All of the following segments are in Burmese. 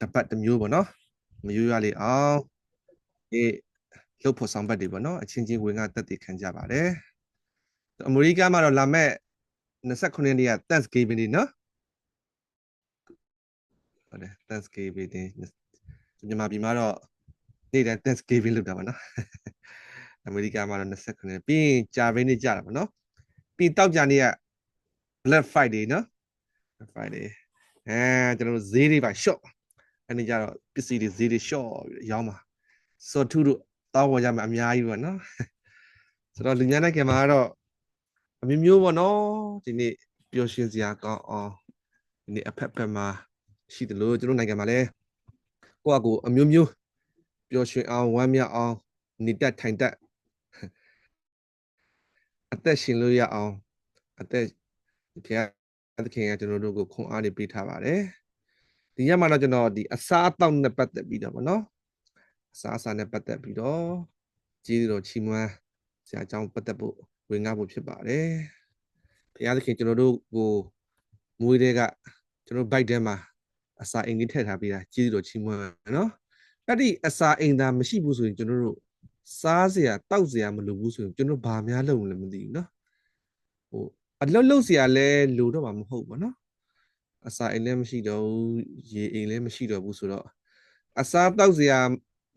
တပတ်တစ်မျိုးပေါ့နော်မယူရလေအောင်ဒီလှုပ်ဖို့ဆောင်ပတ်တွေပေါ့နော်အချင်းချင်းဝင်ကတက်တည်ခံကြပါတယ်အမေရိကမှာတော့လာမဲ့29ရက်နေ့က Thanksgiving နေ့နော်ဟုတ်တယ် Thanksgiving နေ့မြန်မာပြည်မှာတော့နေ့တိုင်း Thanksgiving လုပ်တာပါနော်အမေရိကမှာတော့29ရက်ပြီးရင်ကြာဘင်းနေ့ကြာတာပါနော်ပြီးတောက်ကြနေ့က Black Friday နော် Black Friday အဲကျွန်တော်တို့ဈေးတွေပါ shop အဲ့ဒီကြတော့ပစ္စည်းတွေဈေးတွေ shop ရောင်းပါစောထူးတို့တောင်းပေါ်ကြမှာအများကြီးပေါ့နော်ဆိုတော့လူများနိုင်ငံမှာကတော့အမျိုးမျိုးပေါ့နော်ဒီနေ့ပျော်ရွှင်စရာကောင်းအောင်ဒီနေ့အဖက်ဖက်မှာရှိတယ်လို့ကျွန်တော်နိုင်ငံမှာလည်းကိုယ့်အကူအမျိုးမျိုးပျော်ရွှင်အောင်ဝမ်းမြောက်အောင်နေတက်ထိုင်တက်အသက်ရှင်လို့ရအောင်အသက်ဖခင်သခင်ကကျွန်တော်တို့ကိုခွန်အားတွေပေးထားပါတယ် ဒီညမှာတော့ကျွန်တော်ဒီအစားအသောက်နဲ့ပတ်သက်ပြီးတော့ဗောနော်အစားအစာနဲ့ပတ်သက်ပြီးတော့ကြီးတော်ချီးမွမ်းဆရာအကြောင်းပတ်သက်ဖို့ဝင်ငါဖို့ဖြစ်ပါတယ်ဘုရားသခင်ကျွန်တော်တို့ကိုမွေးတဲ့ကကျွန်တော်ဘိုက်ထဲမှာအစာအိမ်ကြီးထည့်ထားပြီးတာကြီးတော်ချီးမွမ်းနော်အဲ့ဒီအစာအိမ်သာမရှိဘူးဆိုရင်ကျွန်တော်တို့စားစရာတောက်စရာမလိုဘူးဆိုရင်ကျွန်တော်ဘာများလုပ်လဲမသိဘူးနော်ဟိုအလုတ်လုတ်စရာလဲလိုတော့မှာမဟုတ်ဘူးနော် အစာအိမ်လည်းမရှိတော့ဘူးရေအိမ်လည်းမရှိတော့ဘူးဆိုတော့အစာတောက်စရာ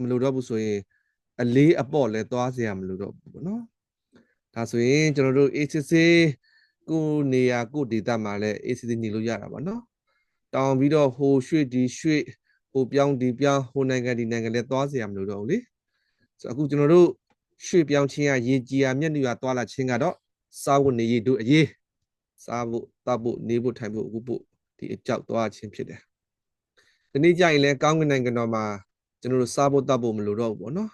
မလိုတော့ဘူးဆိုရင်အလေးအပေါ့လဲသွားစရာမလိုတော့ဘူးပေါ့နော်ဒါဆိုရင်ကျွန်တော်တို့ ACC ကိုနေရာကိုဒေတာမှာလဲ ACC နေလို့ရတာပေါ့နော်တောင်းပြီးတော့ဟိုရွှေ့ဒီရွှေ့ဟိုပြောင်းဒီပြောင်းဟိုနိုင်ငံဒီနိုင်ငံလဲသွားစရာမလိုတော့ဘူးလေဆိုအခုကျွန်တော်တို့ရွှေ့ပြောင်းခြင်းကရေကြီးရမျက်နှာသွားလာခြင်းကတော့စားဖို့နေရတို့အရေးစားဖို့တောက်ဖို့နေဖို့ထိုင်ဖို့အခုဖို့ ဒီအကြောက်သွားခြင်းဖြစ်တယ်ဒီနေ့ကြရင်လဲကောင်းကင်နိုင်ငံတော်မှာကျွန်တော်တို့စားဖို့တောက်ဖို့မလိုတော့ဘူးပေါ့နော်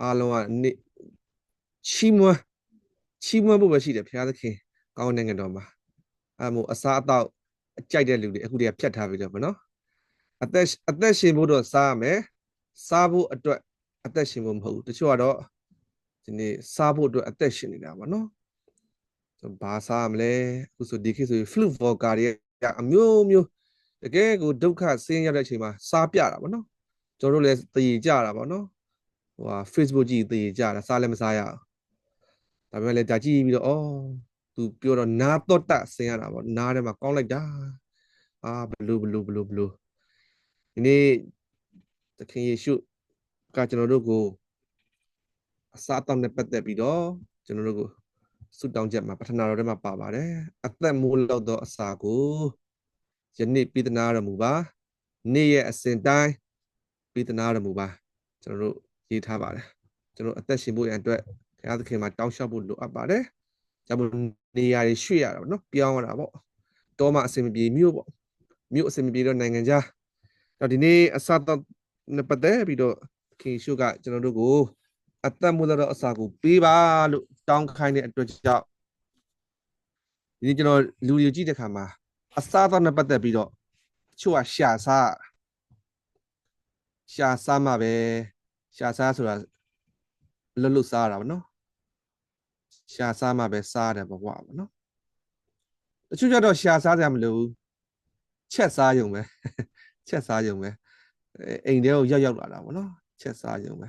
အားလုံးကနေချီးမွမ်းချီးမွမ်းဖို့ပဲရှိတယ်ဘုရားသခင်ကောင်းနိုင်ငံတော်မှာအဲမို့အစားအသောက်အကြိုက်တဲ့လူတွေအခုတည်းကဖြတ်ထားပြီးတော့ဗောနော်အသက်အသက်ရှင်ဖို့တော့စားရမယ်စားဖို့အတွက်အသက်ရှင်ဖို့မဟုတ်ဘူးတချို့ကတော့ဒီနေ့စားဖို့အတွက်အသက်ရှင်နေတာဗောနော်ဘာစားမလဲအခုဆိုဒီခေတ်ဆို flu vodka တွေ အမျိုးမျိုးတကယ်ကိုဒုက္ခဆင်းရဲတဲ့အချိန်မှာစားပြတာဗောနော်ကျွန်တော်တို့လည်းတည်ကြတာဗောနော်ဟိုဟာ Facebook ကြည့်တည်ကြတာစားလည်းမစားရအောင်ဒါပေမဲ့လည်းဒါကြည့်ပြီးတော့အော်သူပြောတော့နာတော့တဆင်းရတာဗောနားထဲမှာကောင်းလိုက်တာအာဘလူးဘလူးဘလူးဘလူးဒီနေ့သခင်ယေရှုကကျွန်တော်တို့ကိုအစာအသောက်နဲ့ပတ်သက်ပြီးတော့ကျွန်တော်တို့ကို ဆုတောင်းချက်မှာပထနာတော်ထဲမှာပါပါတယ်အသက်မိုးလောက်သောအစာကိုယနေ့ပြည်သနာတော်မူပါနေ့ရဲ့အစဉ်တိုင်းပြည်သနာတော်မူပါကျွန်တော်တို့ရေးထားပါတယ်ကျွန်တော်အသက်ရှင်ဖို့ရန်အတွက်ဘုရားသခင်မှာတောင်းလျှောက်ဖို့လိုအပ်ပါတယ်ဒါမို့နေရာတွေရွှေ့ရတာပေါ့နော်ပြောင်းရတာပေါ့တောမှာအဆင်မပြေမြို့ပေါ့မြို့အဆင်မပြေတော့နိုင်ငံခြားတော့ဒီနေ့အစတော့နဲ့ပတ်သက်ပြီးတော့ခင်ရှုကကျွန်တော်တို့ကိုအသက်မွေးသောအစာကိုပေးပါလို့ တောင်းခိုင်းတဲ့အတွက်ကြောင့်ဒီနေ့ကျွန်တော်လူတွေကြည့်တဲ့ခါမှာအစားတော့နဲ့ပတ်သက်ပြီးတော့ချို့ကရှာစားရှာစားမှာပဲရှာစားဆိုတာလွတ်လွတ်စားတာဗောနော်ရှာစားမှာပဲစားတယ်ဘဝဗောနော်တချို့ကျတော့ရှာစားကြမလို့ချက်စားရုံပဲချက်စားရုံပဲအိမ်ထဲကိုရောက်ရောက်လာတာဗောနော်ချက်စားရုံပဲ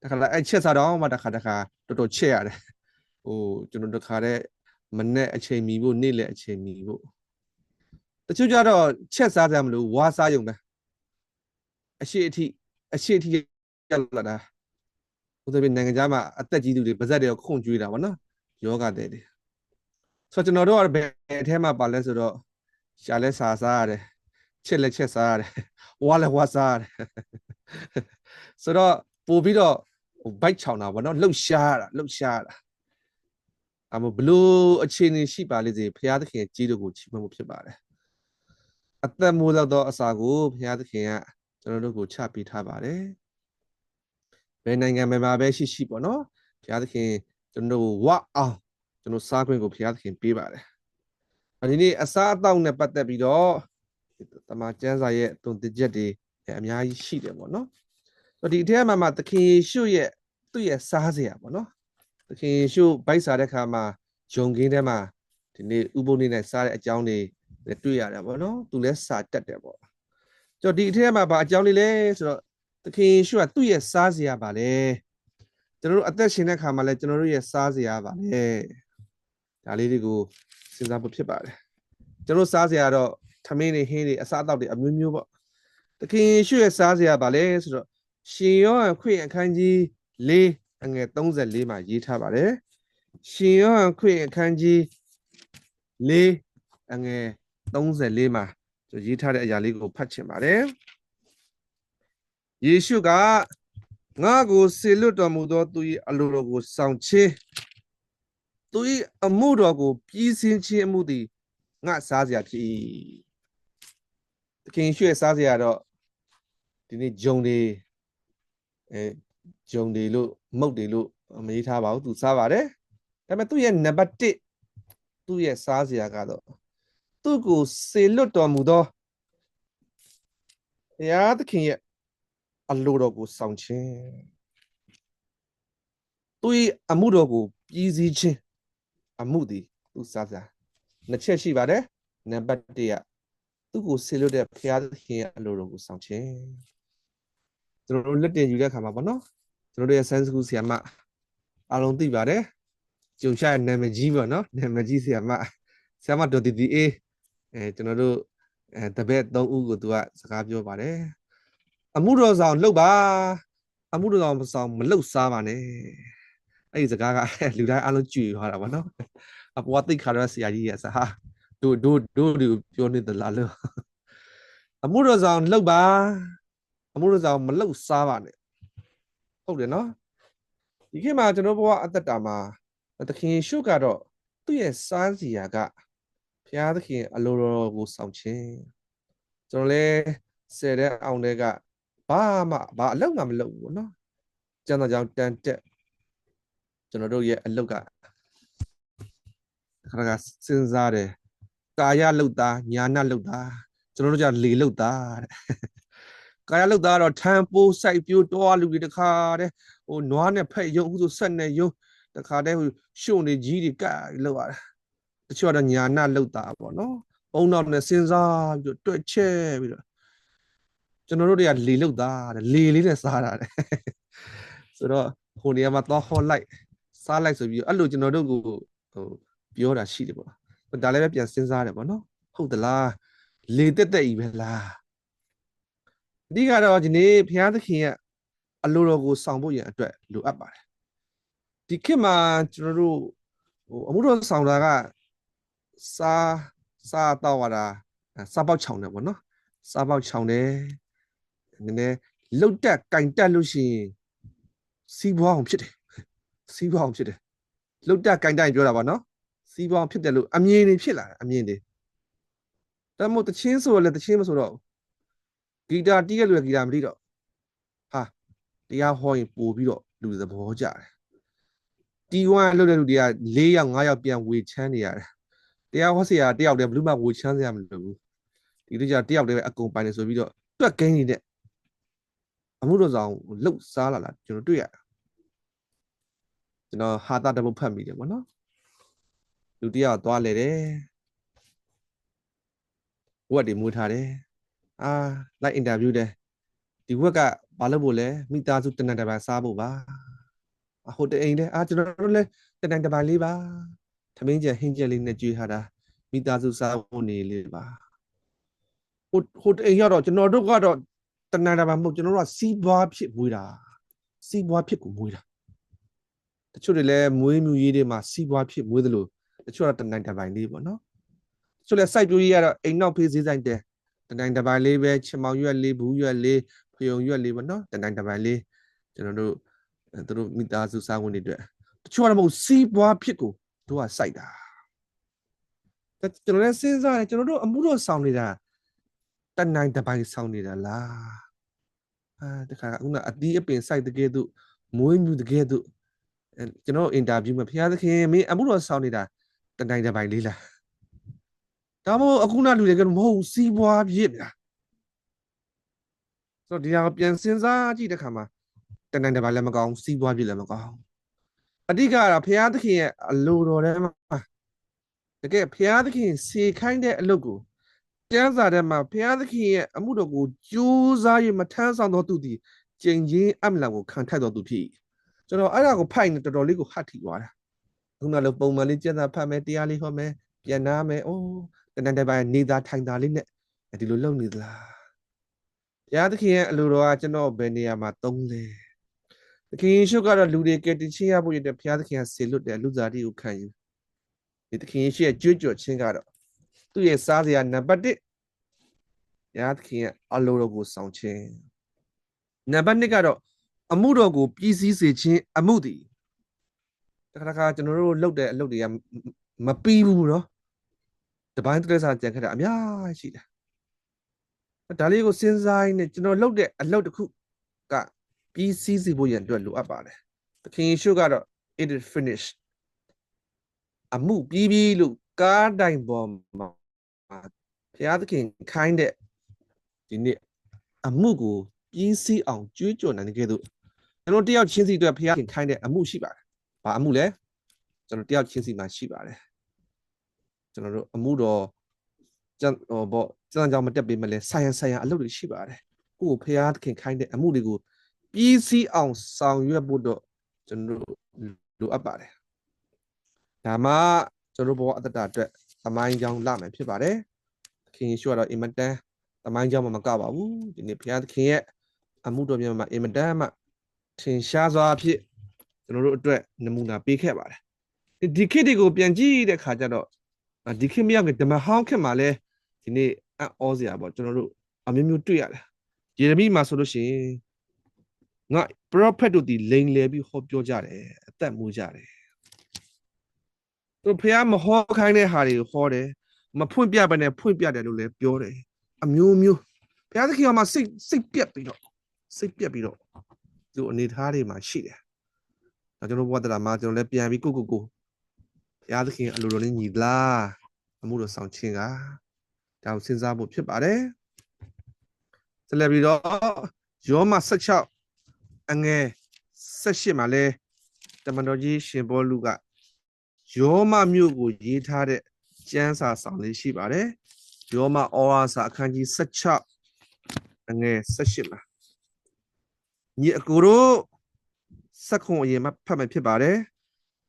တခါလာအဲ့ချက်စားတော့မှတခါတခါ တော်တော်ချက်ရတယ်ဟိုကျွန်တော်တခါတဲ့မနဲ့အချိန်မီဖို့နေ့လည်းအချိန်မီဖို့တချို့ကျတော့ချက်စားကြမလို့ဝါစားရုံပဲအရှိအထိအရှိအထိရောက်လာတာဥပဒေနိုင်ငံသားမှာအသက်ကြီးသူတွေပါဇက်တွေကခုန်ကျွေးတာဗောနော်ယောဂတဲ့တွေဆိုတော့ကျွန်တော်တို့ကဘယ်အထဲမှာပါလဲဆိုတော့ရှာလဲစားစားရတယ်ချက်လဲချက်စားရတယ်ဝါလဲဝါစားရတယ်ဆိုတော့ပို့ပြီးတော့ ဘိုက်ချောင်တာဗောနော်လှုပ်ရှားတာလှုပ်ရှားတာအမဘလို့အခြေအနေရှိပါလိမ့်စေဘုရားသခင်ကြီးတို့ကိုချီးမွမ်းမှုဖြစ်ပါတယ်အသက်မိုးလောက်သောအစာကိုဘုရားသခင်ကကျွန်တော်တို့ကိုချပေးထားပါတယ်ဘယ်နိုင်ငံမှာပဲရှိရှိပေါ့နော်ဘုရားသခင်ကျွန်တော်တို့ဝအောင်ကျွန်တော်စားခွင့်ကိုဘုရားသခင်ပေးပါတယ်ဒီနေ့အစားအသောက်နဲ့ပတ်သက်ပြီးတော့တမန်ကျမ်းစာရဲ့တုံတချက်တွေအများကြီးရှိတယ်ပေါ့နော်ဆို ဒီအထက်မှာမှသခင်ယေရှုရဲ့သူ့ရဲ့စားစရာပေါ့နော်သခင်ယေရှုဗိုက်စားတဲ့ခါမှာဂျုံကင်းထဲမှာဒီနေ့ဥပုံနေနဲ့စားတဲ့အကြောင်းတွေတွေ့ရတယ်ပေါ့နော်သူလည်းစာတက်တယ်ပေါ့ကျွန်တော်ဒီအထက်မှာဘာအကြောင်းလေးလဲဆိုတော့သခင်ယေရှုကသူ့ရဲ့စားစရာပါလေကျွန်တော်တို့အသက်ရှင်တဲ့ခါမှာလဲကျွန်တော်တို့ရဲ့စားစရာပါလေဒါလေးတွေကိုစဉ်းစားဖို့ဖြစ်ပါတယ်ကျွန်တော်စားစရာတော့ထမင်းတွေဟင်းတွေအစားအသောက်တွေအမျိုးမျိုးပေါ့သခင်ယေရှုရဲ့စားစရာပါလေဆိုတော့ ရှင်ယောဟန်ခွင့်အခန်းကြီး၄အငယ်34မှာရေးထားပါတယ်ရှင်ယောဟန်ခွင့်အခန်းကြီး၄အငယ်34မှာကျွန်တော်ရေးထားတဲ့အရာလေးကိုဖတ်ချင်ပါတယ်ယေရှုကငါကိုစေလွတ်တော်မူသောသူ၏အလိုတော်ကိုဆောင်ခြင်းသူ၏အမှုတော်ကိုပြီးစင်းခြင်းအမှုသည်ငါစားစရာဖြစ်၏သခင်ယေရှုရဲ့စားစရာတော့ဒီနေ့ဂျုံတွေ အဲဂျုံတွေလို့မုတ်တွေလို့မရေးထားပါဘူးသူစားပါတယ်ဒါပေမဲ့သူ့ရဲ့နံပါတ်1သူ့ရဲ့စားစရာကတော့သူ့ကိုစေလွတ်တော်မူသောဘုရားသခင်ရဲ့အလိုတော်ကိုဆောင်ခြင်းသူ၏အမှုတော်ကိုပြည်စည်းခြင်းအမှုသည်သူစားစရာနှစ်ချက်ရှိပါတယ်နံပါတ်1ကသူ့ကိုစေလွတ်တဲ့ဘုရားသခင်ရဲ့အလိုတော်ကိုဆောင်ခြင်း ကျွန်တော်တို့လက်တင်ယူတဲ့အခါမှာပေါ့နော်ကျွန်တော်တို့ရဲ့ဆန်းစကူဆရာမအားလုံးသိပါတယ်ကြုံရှာရဲ့နာမည်ကြီးပေါ့နော်နာမည်ကြီးဆရာမဆရာမဒေါ်တီတီအေးအဲကျွန်တော်တို့အဲတပည့်၃ဦးကိုသူကစကားပြောပါတယ်အမှုတော်ဆောင်လှုပ်ပါအမှုတော်ဆောင်မဆောင်မလှုပ်စားပါနဲ့အဲ့ဒီစကားကလူတိုင်းအားလုံးကြွေသွားတာပေါ့နော်အပေါ်သိခါတော့ဆရာကြီးရဲ့စဟာတို့တို့တို့တို့ပြောနေသလားလို့အမှုတော်ဆောင်လှုပ်ပါ အမှုရစာမလောက်စားပါနဲ့ဟုတ်တယ်နော်ဒီခေတ်မှာကျွန်တော်ဘဝအသက်တာမှာသခင်ယေရှုကတော့သူ့ရဲ့စားစီရာကဘုရားသခင်အလိုတော်ကိုဆောင်ခြင်းကျွန်တော်လဲဆယ်တဲ့အောင်တဲ့ကဘာမှဘာအလောက်မှမလုပ်ဘူးနော်ကျန်တဲ့ကြောင့်တန်တက်ကျွန်တော်တို့ရဲ့အလောက်ကခါကစဉ်းစားတယ်ကာယလုတ်တာညာနာလုတ်တာကျွန်တော်တို့ကြလေလုတ်တာတဲ့ ကာယလုတ်တာတော့ထံပိုးစိုက်ပြိုးတောလူတွေတခါတဲ့ဟိုနွားနဲ့ဖက်ယုံအခုဆိုဆက်နဲ့ယုံတခါတည်းဟိုရှုံနေကြီးတွေကလောက်ရတာတချို့ကတော့ညာနာလုတ်တာပေါ့နော်ဘုံတော်နဲ့စဉ်းစားပြီးတော့တွက်ချက်ပြီးတော့ကျွန်တော်တို့တွေကလေလုတ်တာတဲ့လေလေးနဲ့စားတာတဲ့ဆိုတော့ဟိုနေရာမှာသွားဟောလိုက်စားလိုက်ဆိုပြီးအဲ့လိုကျွန်တော်တို့ကိုဟိုပြောတာရှိတယ်ပေါ့ဒါလည်းပဲပြန်စဉ်းစားတယ်ပေါ့နော်ဟုတ်သလားလေတက်တက်ကြီးပဲလား အဓိကတော့ဒီနေ့ဘုရားသခင်ရဲ့အလိုတော်ကိုဆောင်ဖို့ရန်အတွက်လိုအပ်ပါတယ်ဒီခေတ်မှာကျွန်တော်တို့ဟိုအမှုတော်ဆောင်တာကစားစားတော့ရတာစားပေါက်ချောင်တယ်ပေါ့နော်စားပေါက်ချောင်တယ်နည်းနည်းလုတ်တက်ကင်တက်လို့ရှိရင်စီးပွားအောင်ဖြစ်တယ်စီးပွားအောင်ဖြစ်တယ်လုတ်တက်ကင်တက်ပြောတာပါနော်စီးပွားအောင်ဖြစ်တယ်လို့အမြင်တွေဖြစ်လာတယ်အမြင်တွေဒါမို့တချင်းဆိုလည်းတချင်းမဆိုတော့ ဂီတာတီးရလို့ဂီတာမတီးတော့ဟာတရားဟောရင်ပို့ပြီးတော့လူသဘောကျတယ်တီဝမ်လုပ်တဲ့လူတွေက၄ယောက်၅ယောက်ပြန်ဝေချမ်းနေရတယ်တရားဟောဆရာတယောက်တည်းဘလူးမဝေချမ်းစရာမလိုဘူးဒီလိုကြတယောက်တည်းပဲအကုန်ပိုင်နေဆိုပြီးတော့တွက်ကိန်းနေတဲ့အမှုတော်ဆောင်လှုပ်စားလာလာကျွန်တော်တွေ့ရတာကျွန်တော်ဟာတာတပုတ်ဖတ်မိတယ်ပေါ့နော်လူတယောက်သွားလေတယ်ဝက်တွေမွေးထားတယ် အာလိုက်အင်တာဗျူးတယ်ဒီဝက်ကဘာလုပ်ဖို့လဲမိသားစုတနက်တပိုင်းစားဖို့ပါဟိုတအိမ်တဲ့အာကျွန်တော်တို့လည်းတနက်တပိုင်းလေးပါသမင်းကျဟင်းကျက်လေးနဲ့ကြွေးထားတာမိသားစုစားဖို့နေလေးပါဟိုဟိုတအိမ်ရောက်တော့ကျွန်တော်တို့ကတော့တနက်တပိုင်းမဟုတ်ကျွန်တော်တို့ကစီးပွားဖြစ်မွေးတာစီးပွားဖြစ်ကိုမွေးတာတချို့တွေလည်းမွေးမြူရေးတွေမှာစီးပွားဖြစ်မွေးသလိုတချို့ကတော့တနက်တပိုင်းလေးပေါ့နော်တချို့လည်းစိုက်ပျိုးရေးကတော့အိမ်နောက်ဖေးဈေးဆိုင်တဲ့ တနင်္တပိုင်းလေးပဲချမောင်ရွက်လေးဘူးရွက်လေးဖယုံရွက်လေးပေါ့နော်တနင်္တပိုင်းလေးကျွန်တော်တို့သူတို့မိသားစုစားဝင်တွေအတွက်တချို့ကတော့မဟုတ်စီးပွားဖြစ်ကိုတို့ကစိုက်တာကျွန်တော်လည်းစဉ်းစားတယ်ကျွန်တော်တို့အမှုတော်ဆောင်နေတာတနိုင်တပိုင်းဆောင်နေတာလားအာတခါခုနအတီးအပင်စိုက်တကယ်သူမွေးမြူတကယ်သူကျွန်တော်အင်တာဗျူးမှာဘုရားသခင်မင်းအမှုတော်ဆောင်နေတာတနိုင်တပိုင်းလေးလား ဒါမှမဟုတ်အခုနလူတွေကမဟုတ်စီးပွားဖြစ်ဗျာဆိုတော့ဒီဟာပြန်စဉ်းစားကြည့်တဲ့ခါမှာတန်တန်တပါလည်းမကောင်းစီးပွားဖြစ်လည်းမကောင်းအဓိကကတော့ဘုရားသခင်ရဲ့အလိုတော်ထဲမှာတကယ်ဘုရားသခင်စေခိုင်းတဲ့အလုပ်ကိုကျမ်းစာထဲမှာဘုရားသခင်ရဲ့အမှုတော်ကိုကြိုးစား၍မထမ်းဆောင်သောသူသည်ကြင်ချင်းအမလံကိုခံထိုက်တော်သူဖြစ်၏ကျွန်တော်အဲ့ဒါကိုဖိုက်နေတော်တော်လေးကိုဟတ်ထီသွားတာခုနကလိုပုံမှန်လေးကျမ်းစာဖတ်မယ်တရားလေးဟောမယ်ပြန်နာမယ်အိုး တဏ္ဍတိုင်နေသားထိုင်သားလေးနဲ့ဒီလိုလုပ်နေသလားဘုရားသခင်ရဲ့အလိုတော်ကကျွန်တော်ဘယ်နေရာမှာသုံးလဲသခင်ယေရှုကတော့လူတွေကယ်တင်ခြင်းရဖို့ရတဲ့ဘုရားသခင်ကဆေလွတ်တဲ့လူသားတွေကိုခံယူဒီသခင်ယေရှုရဲ့ကြွကြော်ခြင်းကတော့သူ့ရဲ့စားစရာနံပါတ်1ဘုရားသခင်ရဲ့အလိုတော်ကိုဆောင်ခြင်းနံပါတ်2ကတော့အမှုတော်ကိုပြည်စည်းစေခြင်းအမှုတည်တခါတခါကျွန်တော်တို့လုပ်တဲ့အလုပ်တွေကမပြီးဘူးเนาะ တပိုင်းတရက်စာကြံခဲ့တာအများကြီးရှိတယ်ဒါလေးကိုစဉ်းစားရင်းနဲ့ကျွန်တော်လုပ်တဲ့အလုပ်တစ်ခုကပြီးစည်းစီဖို့ရန်အတွက်လိုအပ်ပါတယ်သခင်ယေရှုကတော့ it is finished အမှုပြီးပြီလို့ကားတိုင်ပေါ်မှာဘုရားသခင်ခိုင်းတဲ့ဒီနေ့အမှုကိုပြီးစည်းအောင်ကြွေးကြော်နိုင်တဲ့ကဲ့သို့ကျွန်တော်တယောက်ချင်းစီအတွက်ဘုရားခင်ခိုင်းတဲ့အမှုရှိပါတယ်။ဘာအမှုလဲကျွန်တော်တယောက်ချင်းစီမှာရှိပါတယ်။ ကျွန်တော်တို့အမှုတော်ကျန်ဟောပေါ့ကျန်ကြောင်မတက်ပေးမလဲဆိုင်ရန်ဆိုင်ရန်အလုပ်တွေရှိပါတယ်။ကိုယ့်ကိုဘုရားခင်ခိုင်းတဲ့အမှုတွေကိုပြီးစည်းအောင်ဆောင်ရွက်ဖို့တော့ကျွန်တော်တို့လိုအပ်ပါတယ်။ဒါမှကျွန်တော်တို့ဘဝအတ္တအတွက်သမိုင်းကြောင်းလာမယ်ဖြစ်ပါတယ်။ခင်ယေရှုကတော့အင်မတန်သမိုင်းကြောင်းမှမကပါဘူး။ဒီနေ့ဘုရားသခင်ရဲ့အမှုတော်မြတ်မှာအင်မတန်မှထင်ရှားစွာဖြင့်ကျွန်တော်တို့အတွက်နမူနာပေးခဲ့ပါတယ်ဒီခေတ်တွေကိုပြန်ကြည့်တဲ့ခါကျတော့ ဒီခေတ်မရောက်ခင်ဓမ္မဟောင်းခေတ်မှာလဲဒီနေ့အံ့ဩစရာပေါ့ကျွန်တော်တို့အမျိုးမျိုးတွေ့ရတယ်ယေရမိမှာဆိုလို့ရှိရင်ငါ prophet တို့ဒီလိန်လေပြီးဟောပြောကြတယ်အသက်မူကြတယ်သူဖះမဟောခိုင်းတဲ့ဟာတွေကိုဟောတယ်မဖွင့်ပြဘဲနဲ့ဖွင့်ပြတယ်လို့လည်းပြောတယ်အမျိုးမျိုးဘုရားသခင်ကမှစိတ်စိတ်ပြက်ပြီးတော့စိတ်ပြက်ပြီးတော့သူအနေထားတွေမှာရှိတယ်။ဒါကျွန်တော်ဘဝတရာမှာကျွန်တော်လည်းပြန်ပြီးကိုကိုကို ဘုရားသခင်အလိုတော်နဲ့ညီလားအမှုတော်ဆောင်ခြင်းကဒါကိုစဉ်းစားဖို့ဖြစ်ပါတယ်။ဆက်လက်ပြီးတော့ယောမ16အငယ်18မှာလဲတမန်တော်ကြီးရှင်ဘောလူကယောမမြို့ကိုရေးထားတဲ့ကျမ်းစာဆောင်လေးရှိပါတယ်။ယောမဩဝါစာအခန်းကြီး16အငယ်18မှာညီအကိုတို့စက်ခွန်အရင်မှဖတ်မှဖြစ်ပါတယ်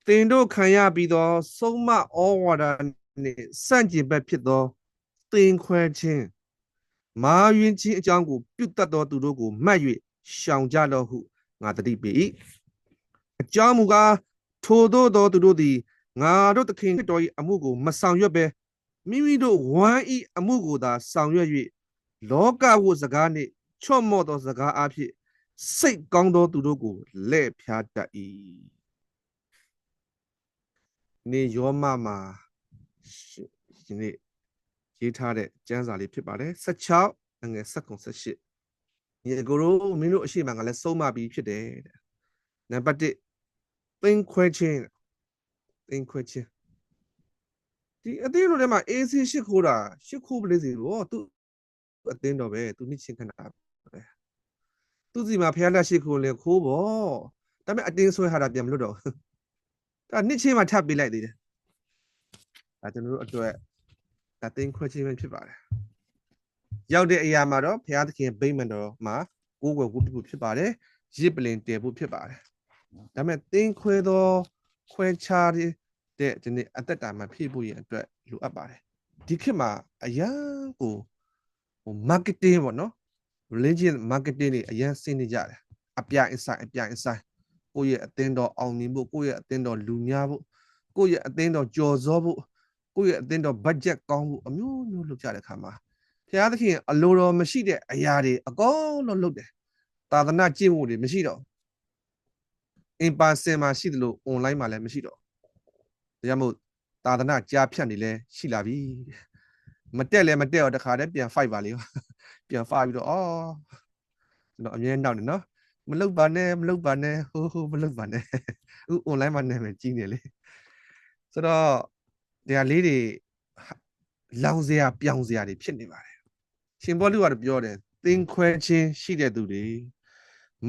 တင်တို့ခံရပြီးသော ဆုံးမဩဝါဒနှင့်စန့်ကျင်ဘက်ဖြစ်သောတင်ခွဲခြင်းမာယွင်းခြင်းအကြောင်းကို ပြုတ်တတ်သောသူတို့ကိုမှတ်၍ရှောင်ကြလော့ဟုငါတတိပေ၏အကြောင်းမူကားထိုတို့သောသူတို့သည်ငါတို့သခင်တော်၏အမှုကိုမဆောင်ရွက်ဘဲမိမိတို့ဝမ်းဤအမှုကိုသာဆောင်ရွက်၍လောကဝစကားနှင့်ချော့မော့သောစကားအဖြစ်စိတ်ကောင်းသောသူတို့ကိုလဲ့ဖြားတတ်၏ နေယောမမှာဒီနေ့ရေးထားတဲ့ကျမ်းစာလေးဖြစ်ပါတယ်16အငယ်16 18ညီအကိုတို့မင်းတို့အရှိမကလည်းဆုံးမပြီးဖြစ်တယ်တဲ့နံပါတ်1သင်ခွဲခြင်းသင်ခွဲခြင်းဒီအသေးတို့ထဲမှာ AC ရှစ်ခိုးတာရှစ်ခိုးပလေးစီတော့သူအသင်းတော်ပဲသူနှစ်ချင်းခဏပဲသူစီမှာဖះလက်ရှိခိုးလေခိုးပေါ့ဒါပေမဲ့အတင်းဆွဲထားတာပြန်မလွတ်တော့ ဒါနှစ်ချင်းမှထပ်ပေးလိုက်သေးတယ်ဒါကျွန်တော်တို့အတွက်ဒါတင်းခွဲချင်းပဲဖြစ်ပါတယ်ရောက်တဲ့အရာမှာတော့ဘုရားသခင်ဗိမာန်တော်မှာကိုးကွယ်ဖို့ဖြစ်ပါတယ်ရစ်ပလင်တည်ဖို့ဖြစ်ပါတယ်ဒါပေမဲ့တင်းခွဲသောခွဲခြားတဲ့ဒီနေ့အသက်တာမှာဖြည့်ဖို့ရအတွက်လိုအပ်ပါတယ်ဒီခေတ်မှာအရန်ကိုဟို marketing ပေါ့နော် religion marketing တွေအရန်ဆင်းနေကြတယ်အပြ inside အပြ inside ကိုယ့်ရဲ့အသင်းတော်အောင်မြင်ဖို့ကိုယ့်ရဲ့အသင်းတော်လူများဖို့ကိုယ့်ရဲ့အသင်းတော်ကြော်စောဖို့ကိုယ့်ရဲ့အသင်းတော် budget ကောင်းဖို့အမျိုးမျိုးလုပ်ကြတဲ့ခါမှာဘုရားသခင်အလိုတော်မရှိတဲ့အရာတွေအကုန်လုံးလုပ်တယ်သာသနာကျင့်မှုတွေမရှိတော့ in person မှာရှိတယ်လို့ online မှာလည်းမရှိတော့ဒါကြောင့်မို့သာသနာကြားဖြတ်နေလဲရှိလာပြီမတက်လဲမတက်တော့တခါတည်းပြန် fight ပါလေပြန်ဖားပြီးတော့အော်ကျွန်တော်အမြဲနောက်နေနော် မလုပ်ပါနဲ့မလုပ်ပါနဲ့ဟိုးဟိုးမလုပ်ပါနဲ့ဥ online မှာနာမည်ကြီးနေလေဆိုတော့တရားလေးတွေလောင်စရာပြောင်စရာတွေဖြစ်နေပါတယ်ရှင်ဘောလူကတော့ပြောတယ်သင်ခွဲခြင်းရှိတဲ့သူတွေ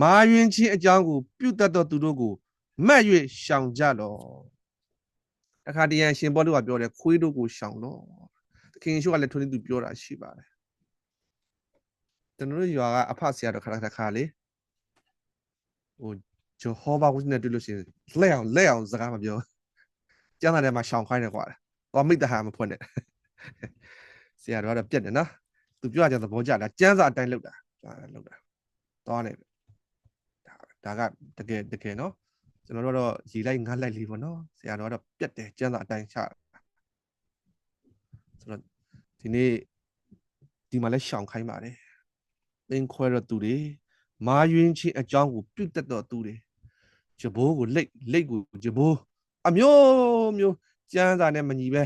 မာယွင်ခြင်းအကြောင်းကိုပြုတတ်သောသူတို့ကိုမှတ်၍ရှောင်ကြလော့တခါတရံရှင်ဘောလူကပြောတယ်ခွေးတို့ကိုရှောင်လော့တခင်ရှုကလည်းထုံးနေသူပြောတာရှိပါတယ်ကျွန်တော်တို့ရွာကအဖဆရာတော်ခါခါခါလေး ဟိုဂျိုဟောဘာဝစ်နဲ့တွေ့လို့ရှိရင်လက်အောင်လက်အောင်စကားမပြောကျမ်းစာထဲမှာရှောင်ခိုင်းတယ်ကွာသွားမိတ္တဟာမဖွင့်နဲ့ဆရာတော်ကတော့ပြက်တယ်နော်သူပြောကြတဲ့သဘောကျတာကျမ်းစာအတိုင်းလုပ်တာလုပ်တာသွားနေဒါကတကယ်တကယ်နော်ကျွန်တော်တို့တော့ရီလိုက်ငါးလိုက်လေးပေါ့နော်ဆရာတော်ကတော့ပြက်တယ်ကျမ်းစာအတိုင်းချဆိုတော့ဒီနေ့ဒီမှာလဲရှောင်ခိုင်းပါတယ်သင်ခွဲတော့သူတွေ မာယွင်းချင်းအကြောင်းကိုပြုတ်တက်တော့သူတွေဂျဘိုးကိုလိတ်လိတ်ကိုဂျဘိုးအမျိုးမျိုးကျမ်းစာနဲ့မညီပဲ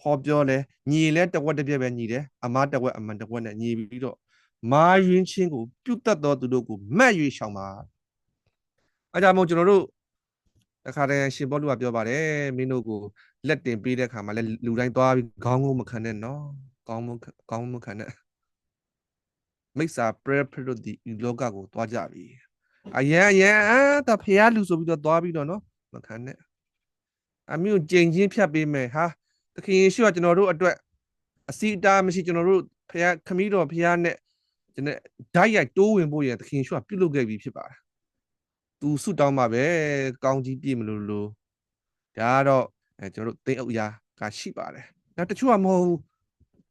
ဟောပြောလဲညီလဲတဝက်တစ်ပြက်ပဲညီတယ်အမားတဝက်အမှန်တဝက်နဲ့ညီပြီးတော့မာယွင်းချင်းကိုပြုတ်တက်တော့သူတို့ကိုမတ်၍ရှောင်ပါအဲကြောင့်မို့ကျွန်တော်တို့တခါတည်းရှင်ဘောလူကပြောပါတယ်မင်းတို့ကိုလက်တင်ပေးတဲ့ခါမှာလဲလူတိုင်းသွားပြီးခေါင်းငုံမခံနဲ့နော်ကောင်းမကောင်းမခံနဲ့ မိစ္ဆာပရပရတို့ဒီလောကကိုသွားကြပြီအယံအယံအာတဖះလူဆိုပြီးတော့သွားပြီးတော့နော်မခံနဲ့အမျိုးကြိမ်ချင်းဖြတ်ပေးမယ်ဟာသခင်ယေရှုကကျွန်တော်တို့အတွက်အစီအတားမရှိကျွန်တော်တို့ဖះခမီးတော်ဖះနဲ့ကျွန်တော်ဓာတ်ရိုက်တိုးဝင်ဖို့ရသခင်ယေရှုကပြုလုပ်ခဲ့ပြီဖြစ်ပါတယ်သူဆုတောင်းမှာပဲကောင်းကြီးပြည့်မလို့လို့ဒါကတော့အဲကျွန်တော်တို့သိအုပ်ရာကရှိပါတယ်နောက်တချို့ကမဟုတ်ဘူး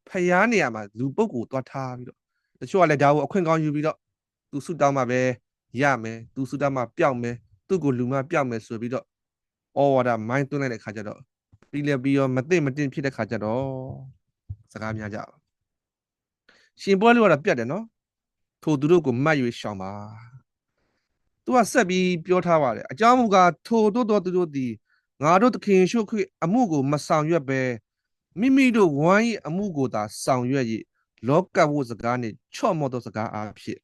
ဖះနေရာမှာလူပုဂ္ဂိုလ်သွားထားပြီးတော့တ ချို့ကလည်းဒါကိုအခွင့်ကောင်းယူပြီးတော့သူဆုတောင်းမှာပဲရမယ်သူဆုတောင်းမှာပျောက်မယ်သူ့ကိုလူမပျောက်မယ်ဆိုပြီးတော့အော်ဝါဒမိုင်းသွင်းလိုက်တဲ့ခါကျတော့ပြီးလည်းပြီးရောမသိမတင်ဖြစ်တဲ့ခါကျတော့စကားများကြရှင်ပွဲလို့ကတော့ပြတ်တယ်နော်ထိုသူတို့ကိုမှတ်၍ရှောင်ပါသူကဆက်ပြီးပြောထားပါတယ်အကြောင်းမူကားထိုတို့တော်သူတို့သည်ငါတို့သခင်ရှုခွေအမှုကိုမဆောင်ရွက်ပဲမိမိတို့ဝမ်း၏အမှုကိုသာဆောင်ရွက်၍ လောကဝစကားနဲ့ချော့မော့သောစကားအားဖြင့်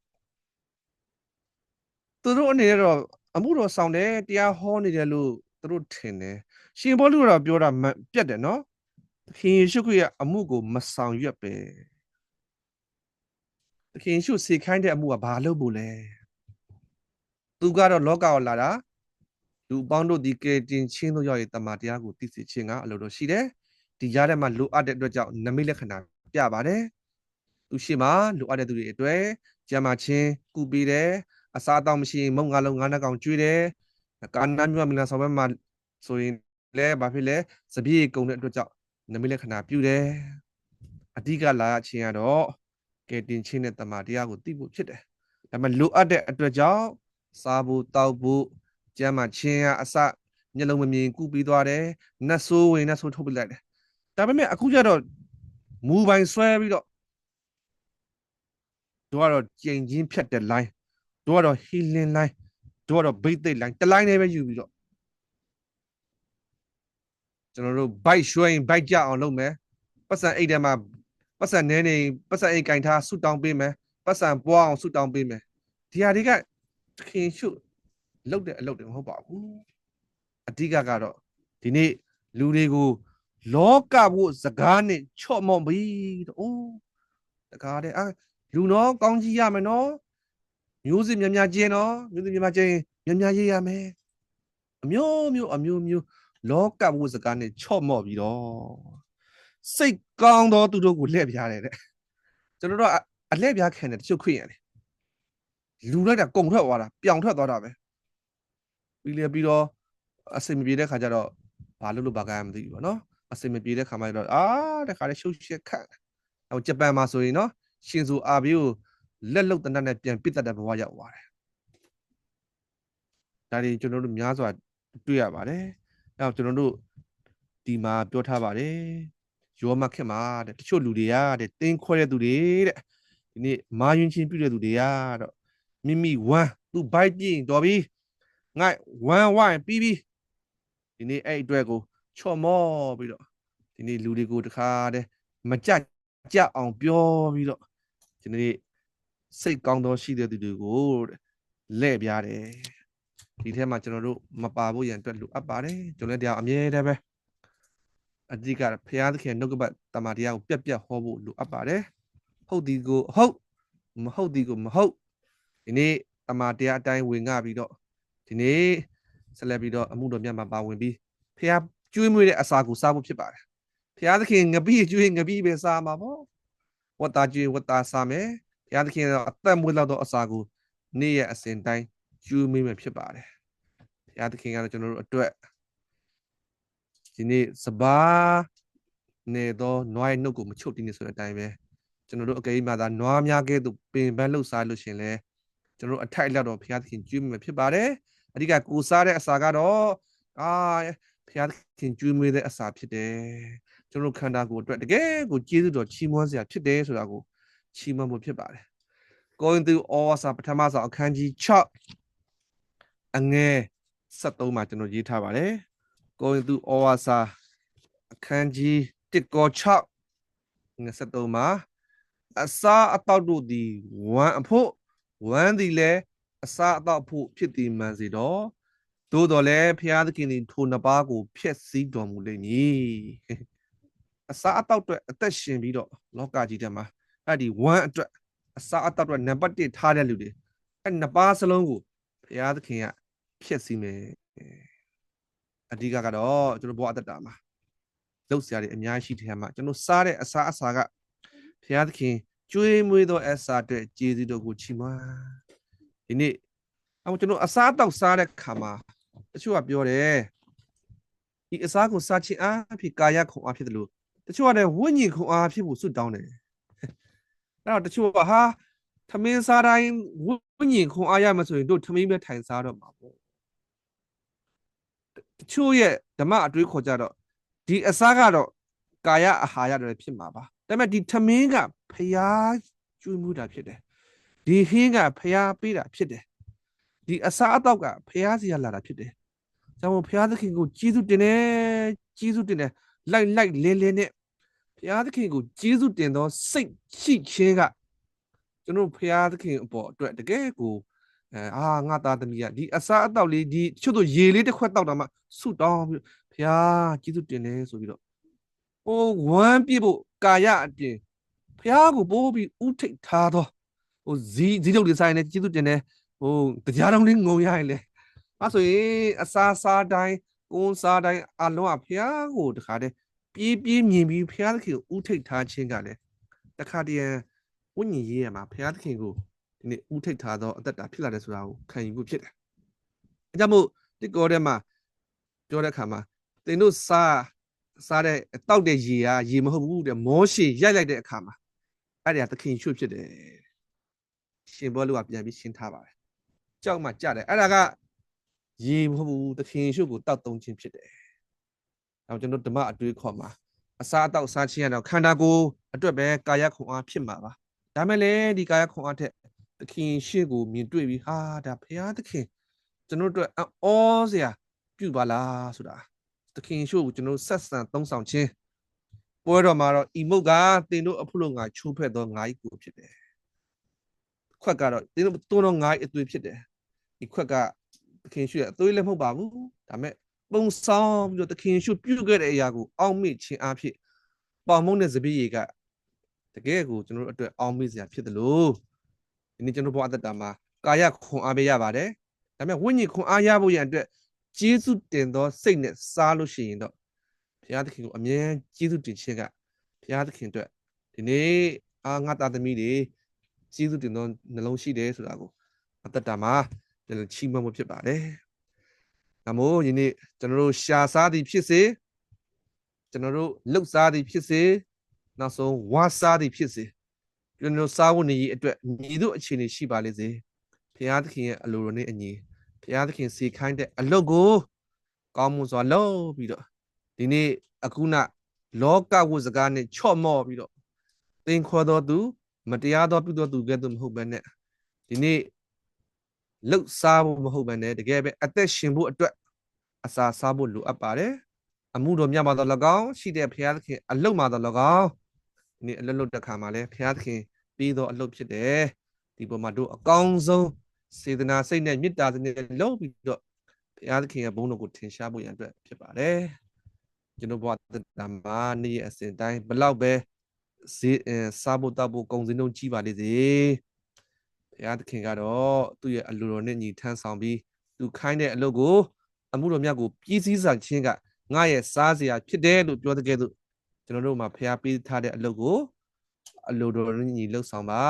သူတို့အနေနဲ့တော့အမှုတော်ဆောင်တယ်တရားဟောနေတယ်လို့သူတို့ထင်တယ်ရှင်ဘောလူကတော့ပြောတာပြတ်တယ်နော်ခင်ယေရှုခရစ်ရဲ့အမှုကိုမဆောင်ရွက်ပဲသခင်ယေရှုစေခိုင်းတဲ့အမှုကဘာလို့ပို့လဲသူကတော့လောကကိုလာတာလူပေါင်းတို့ဒီကဲတင်ချင်းတို့ရောက်ရဲ့တမန်တရားကိုသိစေခြင်းကအလိုတော်ရှိတယ်ဒီကြားထဲမှာလိုအပ်တဲ့အတွက်ကြောင့်နမိတ်လက္ခဏာပြပါတယ် သူရှိမှလိုအပ်တဲ့သူတွေအတွက်ကျမ်းမာခြင်းကုပေးတယ်အစားအသောက်မရှိရင်မုံငါလုံးငါးနှကောင်ကျွေးတယ်ကာနာမြို့မီလာဆောင်ဘက်မှာဆိုရင်လဲဘာဖြစ်လဲစပြည့်ကုံတဲ့အတွက်ကြောင့်နမိတ်လက္ခဏာပြုတယ်အဓိကလာရခြင်းကတော့ကဲတင်ချင်းတဲ့တမန်တရားကိုသိဖို့ဖြစ်တယ်ဒါပေမဲ့လိုအပ်တဲ့အတွက်ကြောင့်စားဖို့တောက်ဖို့ကျမ်းမာခြင်းအစမျက်လုံးမမြင်ကုပြီးသွားတယ်နတ်ဆိုးဝင်နတ်ဆိုးထုတ်ပြလိုက်တယ်ဒါပေမဲ့အခုကျတော့မူပိုင်ဆွဲပြီးတော့ တို့ကတော့ကြင်ချင်းဖြတ်တဲ့ line တို့ကတော့ healing line တို့ကတော့ basic line တစ် line နဲ့ပဲယူပြီးတော့ကျွန်တော်တို့ bike ရွှဲရင် bike ကြအောင်လုပ်မယ်ပတ်စံအိတ်ထဲမှာပတ်စံနဲနေပတ်စံအိတ်ကင်ထားဆူတောင်းပေးမယ်ပတ်စံပွားအောင်ဆူတောင်းပေးမယ်ဒီဟာတွေကခင်ရှုလုပ်တဲ့အလုပ်တွေမဟုတ်ပါဘူးအဓိကကတော့ဒီနေ့လူတွေကိုလောကဘုစကားနဲ့ချော့မော့ပြီးတော့အိုးတကားတဲ့အာ လူနော်ကောင်းကြီးရမယ်နော်မျိုးစစ်များများကျင်းနော်မျိုးစစ်များများကျင်းများများရေးရမယ်အမျိုးမျိုးအမျိုးမျိုးလောကဘုစကားနဲ့ချော့မော့ပြီးတော့စိတ်ကောင်းသောသူတို့ကိုလှည့်ပြားတယ်တဲ့ကျွန်တော်တို့အလှည့်ပြားခံတယ်တချို့ခွင့်ရတယ်လူလိုက်တာကုံထွက်သွားတာပြောင်ထွက်သွားတာပဲပြီးလေပြီးတော့အစင်မပြေတဲ့ခါကျတော့ဘာလို့လို့ဘာကမှမသိဘူးပေါ့နော်အစင်မပြေတဲ့ခါမှတော့အာတခါလေရှုပ်ရှက်ခတ်ဟိုဂျပန်မှာဆိုရင်နော် ရှင်ဆိုအာဘီကိုလက်လုတ်တနတ်နဲ့ပြန်ပစ်တတ်တဲ့ဘဝရောက်သွားတယ်ဒါတွေကျွန်တော်တို့များစွာတွေ့ရပါတယ်အဲတော့ကျွန်တော်တို့ဒီမှာပြောထားပါတယ်ယောမခင်မှာတဲ့တချို့လူတွေကတဲ့တင်းခွဲတဲ့သူတွေတဲ့ဒီနေ့မာယွင်းချင်းပြုတဲ့သူတွေကတော့မိမိဝမ်းသူဘိုက်ပြင်းတော်ပြီငါဝမ်းဝိုင်းပြီးပြီဒီနေ့အဲ့အတွက်ကိုချော့မော့ပြီးတော့ဒီနေ့လူတွေကိုတခါတည်းမကြကြအောင်ပြောပြီးတော့ ဒီနေ့စိတ်ကောင်းသောရှိတဲ့သူတွေကိုလဲ့ပြားတယ်ဒီထဲမှာကျွန်တော်တို့မပါဖို့ရန်အတွက်လိုအပ်ပါတယ်ကျွန်တော်လည်းတရားအမြဲတမ်းပဲအဓိကဖရာသခင်နှုတ်ကပတ်တမန်တရားကိုပြက်ပြက်ဟောဖို့လိုအပ်ပါတယ်ဟုတ်ဒီကိုဟုတ်မဟုတ်ဒီကိုမဟုတ်ဒီနေ့တမန်တရားအတိုင်းဝင်ငှပြီးတော့ဒီနေ့ဆက်လက်ပြီးတော့အမှုတော်မြတ်မှာပါဝင်ပြီးဖះကျွေးမွေးတဲ့အစာကိုစားဖို့ဖြစ်ပါတယ်ဘုရားသခင်ငပိကျွေးငပိပဲစားမှာပေါ့ ဝတ်သားကျွေးဝတ်သားစားမယ်ဘုရားသခင်တော့အသက်မွေးလောက်တော့အစာကိုနေ့ရက်အစဉ်တိုင်းကျွေးမိမယ်ဖြစ်ပါတယ်ဘုရားသခင်ကတော့ကျွန်တော်တို့အတွက်ဒီနေ့စပါးနေတော့နွားရဲ့နှုတ်ကိုမချုပ်တင်းနေဆိုတဲ့အတိုင်းပဲကျွန်တော်တို့အကယ်၍မှသာနွားများကဲ့သို့ပင်ပန်းလှုပ်ရှားလို့ရှင်လဲကျွန်တော်တို့အထိုက်လောက်တော့ဘုရားသခင်ကျွေးမိမယ်ဖြစ်ပါတယ်အဓိကကိုစားတဲ့အစာကတော့အာဘုရားသခင်ကျွေးမွေးတဲ့အစာဖြစ်တယ် ကျွန်တော်တို့ခန္ဓာကိုယ်အတွက်တကယ်ကိုကျေးဇူးတော်ချီးမွမ်းစရာဖြစ်တယ်ဆိုတာကိုချီးမွမ်းဖို့ဖြစ်ပါတယ်။ Going through all စာပထမဆုံးအခန်းကြီး6အငယ်73မှာကျွန်တော်ရေးထားပါတယ်။ Going through all စာအခန်းကြီး1ကော6ငယ်73မှာအစာအတောက်တို့သည်ဝမ်းအဖို့ဝမ်းသည်လည်းအစာအတောက်ဖို့ဖြစ်တည်မှန်စေတော့သို့တော်လည်းဖျားသခင်သည်ထိုနှစ်ပါးကိုဖျက်ဆီးတော်မူလိမ့်မည် အစာအတောက်အတွက်အသက်ရှင်ပြီးတော့လောကကြီးထဲမှာအဲ့ဒီဝမ်းအတွက်အစာအတောက်အတွက်နံပါတ်1ထားတဲ့လူတွေအဲ့နှစ်ပါးစလုံးကိုဖျားသခင်ကဖျက်ဆီးမယ်အဓိကကတော့ကျွန်တော်ဘဝအတ္တမှာလောက်စရာတွေအများရှိတယ်မှာကျွန်တော်စားတဲ့အစာအစာကဘုရားသခင်ကျွေးမွေးသောအစာအတွက်ကျေးဇူးတော်ကိုချီးမွမ်းဒီနေ့အမကျွန်တော်အစာတောက်စားတဲ့ခါမှာတချို့ကပြောတယ်ဒီအစာကိုစားခြင်းအားဖြင့်ကာယခုံအားဖြစ်တယ်လို့ တချို့ကလည်းဝိညာဉ်ခုံအားဖြစ်ဖို့စွတ်တောင်းတယ်အဲ့တော့တချို့ကဟာသမင်းစားတိုင်းဝိညာဉ်ခုံအားရမယ်ဆိုရင်တို့သမင်းပဲထိုင်စားတော့မှာပေါ့တချို့ရဲ့ဓမ္မအတွေးခေါ်ကြတော့ဒီအစားကတော့ကာယအာဟာရတွေဖြစ်မှာပါဒါပေမဲ့ဒီသမင်းကဖျားကျွေးမှုတာဖြစ်တယ်ဒီဟင်းကဖျားပေးတာဖြစ်တယ်ဒီအစားအသောက်ကဖျားစီရလာတာဖြစ်တယ်ကြောင့်ဖျားသခင်ကိုကျေးဇူးတင်တယ်ကျေးဇူးတင်တယ် လိုက်လိုက်လဲလဲနဲ့ဖျားသခင်ကိုကျေးဇူးတင်သောစိတ်ရှိခြင်းကကျွန်တော်ဖျားသခင်အပေါ်အတွက်တကယ်ကိုအဲအာငါသားသမီးကဒီအစားအသောက်လေးဒီချို့တို့ရေလေးတစ်ခွက်တောက်တာမှဆုတောင်းပြီးဖျားကျေးဇူးတင်တယ်ဆိုပြီးတော့ဟိုဝမ်းပြဖို့ကာယအပြင်ဖျားကိုပိုးပြီးဥထိတ်ထားတော့ဟိုဇီးဇီးထုတ်ဒီဇိုင်းနဲ့ကျေးဇူးတင်တယ်ဟိုတရားတော်လေးငုံရရင်လေအဲဆိုရင်အစာစားတိုင်း ကုန်းစားတိုင်းအလုံးကဖျားကိုတခါတည်းပြေးပြေးမြင်ပြီးဖျားသခင်ကိုဥထိတ်ထားခြင်းကလည်းတခါတည်းဝိညာဉ်ရေးရမှာဖျားသခင်ကိုဒီနေ့ဥထိတ်ထားသောအသက်တာဖြစ်လာတယ်ဆိုတာကိုခံယူဖို့ဖြစ်တယ်။အဲကြောင့်မို့တိကောထဲမှာပြောတဲ့အခါမှာသင်တို့စားစားတဲ့တောက်တဲ့ရေကရေမဟုတ်ဘူးတဲ့မောရှေရိုက်လိုက်တဲ့အခါမှာအဲ့ဒါသခင်ရွှေ့ဖြစ်တယ်ရှင်ဘောလူကပြန်ပြီးရှင်းထားပါတယ်ကြောက်မှကြတယ်အဲ့ဒါက ရေမဟုတ်ဘူးသခင်ရွှေ့ကိုတောက်သုံးခြင်းဖြစ်တယ်အဲကျွန်တော်ဓမ္မအတွေးခေါ်မှာအစားအသောက်စားခြင်းရတော့ခန္ဓာကိုယ်အတွက်ပဲကာယခုံအားဖြစ်မှာပါဒါမဲ့လေဒီကာယခုံအားထက်သခင်ရှေ့ကိုမြင်တွေ့ပြီးဟာဒါဖရာသခင်ကျွန်တော်တို့အောစရာပြုပါလားဆိုတာသခင်ရှုကိုကျွန်တော်ဆက်ဆံသုံးဆောင်ခြင်းပွဲတော်မှာတော့ဤမုတ်ကတင်တို့အဖို့လုံးငါချိုးဖက်သောငါ၏ကိုဖြစ်တယ်ခွက်ကတော့တင်တို့တွန်းသောငါ၏အသွေးဖြစ်တယ်ဒီခွက်က သခင်ရှုရဲ့အသွေးလည်းမဟုတ်ပါဘူးဒါမဲ့ပုံဆောင်ပြီးတော့သခင်ရှုပြုခဲ့တဲ့အရာကိုအောက်မေ့ခြင်းအဖြစ်ပေါမုံတဲ့စပည့်ရေကတကယ်ကိုကျွန်တော်တို့အတွက်အောက်မေ့စရာဖြစ်တယ်လို့ဒီနေ့ကျွန်တော်ဘဝအသက်တာမှာကာယခွန်အားပေးရပါတယ်ဒါပေမဲ့ဝိညာဉ်ခွန်အားရဖို့ရန်အတွက်ကျေးဇူးတင်သောစိတ်နဲ့စားလို့ရှိရင်တော့ဘုရားသခင်ကိုအမြဲကျေးဇူးတင်ခြင်းကဘုရားသခင်အတွက်ဒီနေ့အာငါသားသမီးတွေကျေးဇူးတင်သောနှလုံးရှိတယ်ဆိုတာကိုအသက်တာမှာ ကျွန်တော်ချီးမွမ်းမှုဖြစ်ပါတယ်။ဒါမို့ယနေ့ကျွန်တော်တို့ရှာစားသည်ဖြစ်စေကျွန်တော်တို့လှုပ်စားသည်ဖြစ်စေနောက်ဆုံးဝါစားသည်ဖြစ်စေကျွန်တော်စားဖို့နေရအတွက်ညီတို့အခြေအနေရှိပါလိမ့်စေ။ဘုရားသခင်ရဲ့အလိုတော်နဲ့အညီဘုရားသခင်စီခိုင်းတဲ့အလုပ်ကိုကောင်းမွန်စွာလုပ်ပြီးတော့ဒီနေ့အခုနလောကဝတ်စကားနဲ့ချော့မော့ပြီးတော့သင်ခေါ်တော်သူ မတရားသောပြုတော်သူကဲ့သို့မဟုတ်ဘဲနဲ့ဒီနေ့ လှုပ်စားဖို့မဟုတ်ဘဲနဲ့တကယ်ပဲအသက်ရှင်ဖို့အတွက်အစာစားဖို့လိုအပ်ပါတယ်အမှုတော်မြတ်ပါတော်၎င်းရှိတဲ့ဘုရားသခင်အလုတ်မှာတော်၎င်းဒီနေ့အလုတ်လုတ်တဲ့ခါမှာလဲဘုရားသခင်ပြီးတော့အလုတ်ဖြစ်တယ်ဒီပေါ်မှာတို့အကောင်းဆုံးစေတနာစိတ်နဲ့မေတ္တာစိတ်နဲ့လုပ်ပြီးတော့ဘုရားသခင်ရဲ့ဘုန်းတော်ကိုထင်ရှားဖို့ရန်အတွက်ဖြစ်ပါတယ်ကျွန်တော်ဘဝတမနေ့အစဉ်တိုင်းဘလောက်ပဲဈေးစားဖို့တောက်ဖို့ကုန်စည်နှုန်းကြီးပါလိမ့်စေ ဘုရားသခင်ကတော့သူ့ရဲ့အလိုတော်နဲ့ညီထမ်းဆောင်ပြီးသူခိုင်းတဲ့အလုပ်ကို အမှုတော်မြတ်ကိုပြည်စည်းစာခြင်းကငါရဲ့စားစရာဖြစ်တယ်လို့ပြောတဲ့ကဲ့သို့ကျွန်တော်တို့မှာဖျားပေးထားတဲ့အလုပ်ကိုအလိုတော်ညီလှုပ်ဆောင်ပါ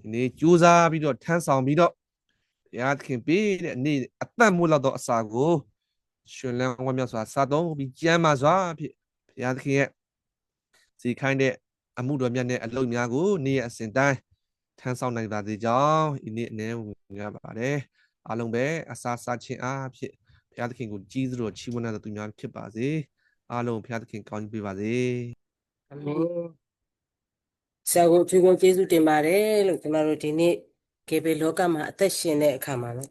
ဒီနေ့ကြိုးစားပြီးတော့ထမ်းဆောင်ပြီးတော့ဘုရားသခင်ပေးတဲ့နေ့အသက်မိုးလောက်သောအစာကိုရှင်လန်းဝမ်းမြောက်စွာစားသုံးပြီးကျမ်းမာစွာဖြင့်ဘုရားသခင်ရဲ့စီခိုင်းတဲ့အမှုတော်မြတ်နဲ့အလုပ်များကိုနေ့ရက်အစဉ်တိုင်း ထမ်းဆောင်နိုင်ပါစေကြောင်းဒီနေ့အနေနဲ့ဝင်ရပါတယ်အားလုံးပဲအစာစားခြင်းအားဖြင့်ဘုရားသခင်ကိုကြီးစွာချီးမွမ်းတဲ့သူများဖြစ်ပါစေအားလုံးဘုရားသခင်ကောင်းချီးပေးပါစေအာမင်ဆရာကိုအထူးကောင်းကျေးဇူးတင်ပါတယ်လို့ကျွန်တော်တို့ဒီနေ့ကေဘေလောကမှာအသက်ရှင်တဲ့အခါမှာနော်